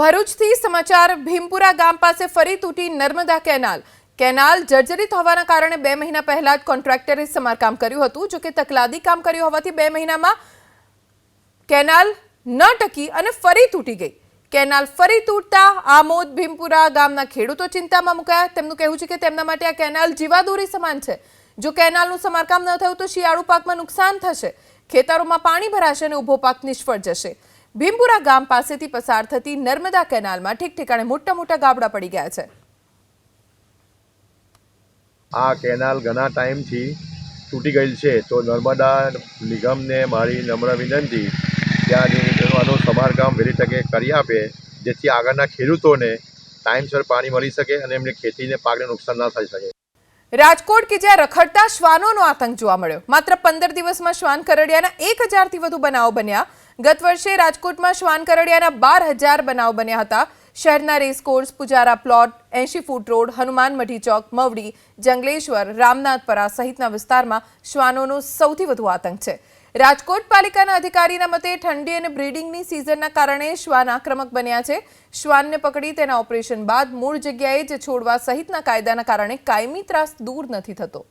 ભરૂચથી સમાચાર, ભીમપુરા ગામ પાસે ફરી તૂટી નર્મદા કેનાલ. કેનાલ જર્જરિત હોવાના કારણે બે મહિના પહેલા જ કોન્ટ્રાક્ટરે સમારકામ કર્યું હતું. જો કે તકલાદી કામ કર્યું હોવાથી બે મહિનામાં કેનાલ ન ટકી અને ફરી તૂટી ગઈ. કેનાલ ફરી તૂટતા આમોદ, ભીમપુરા ગામના ખેડૂતો ચિંતામાં મુકાયા. તેમનું કહેવું છે કે તેમના માટે આ કેનાલ જીવાદોરી સમાન છે. જો કેનાલનું સમારકામ ન થયું તો શિયાળુ પાકમાં નુકસાન થશે. ખેતરોમાં પાણી ભરાશે અને ઊભો પાક નિષ્ફળ જશે. ભીમપુરા ગામ પાસેથી પસાર થતી નર્મદા કેનાલમાં ઠીક ઠેકાણે મોટા મોટા ગાબડા પડી ગયા છે. આ કેનાલ ઘણા ટાઈમથી તૂટી ગયેલ છે. તો નર્મદા નિગમને મારી નમ્ર વિનંતી ત્યાં આનું સમારકામ વહેલી તકે કરી આપે જેથી આગળના ખેડૂતોને ટાઈમસર પાણી મળી શકે અને એમને ખેતીને પાકને નુકસાન ના થઈ શકે. રાજકોટ કે જ્યાં રખડતા શ્વાનોનો આતંક જોવા મળ્યો. માત્ર પંદર દિવસમાં શ્વાન કરડિયાના એક હજારથી વધુ બનાવો બન્યા. ગત વર્ષે રાજકોટમાં શ્વાન કરડિયાના બાર હજાર બનાવ બન્યા હતા. શહેરના રેસકોર્સ પુજારા પ્લોટ, એંશી ફૂટ રોડ, હનુમાન મઢી ચોક, મવડી, જંગલેશ્વર, રામનાથપરા સહિતના વિસ્તારમાં શ્વાનોનો સૌથી વધુ આતંક છે. રાજકોટ પાલિકાના અધિકારીના મતે ઠંડી અને બ્રીડિંગની સિઝનના કારણે શ્વાન આક્રમક બન્યા છે. શ્વાનને પકડી તેના ઓપરેશન બાદ મૂળ જગ્યાએ જ છોડવા સહિતના કાયદાના કારણે કાયમી ત્રાસ દૂર નથી થતો.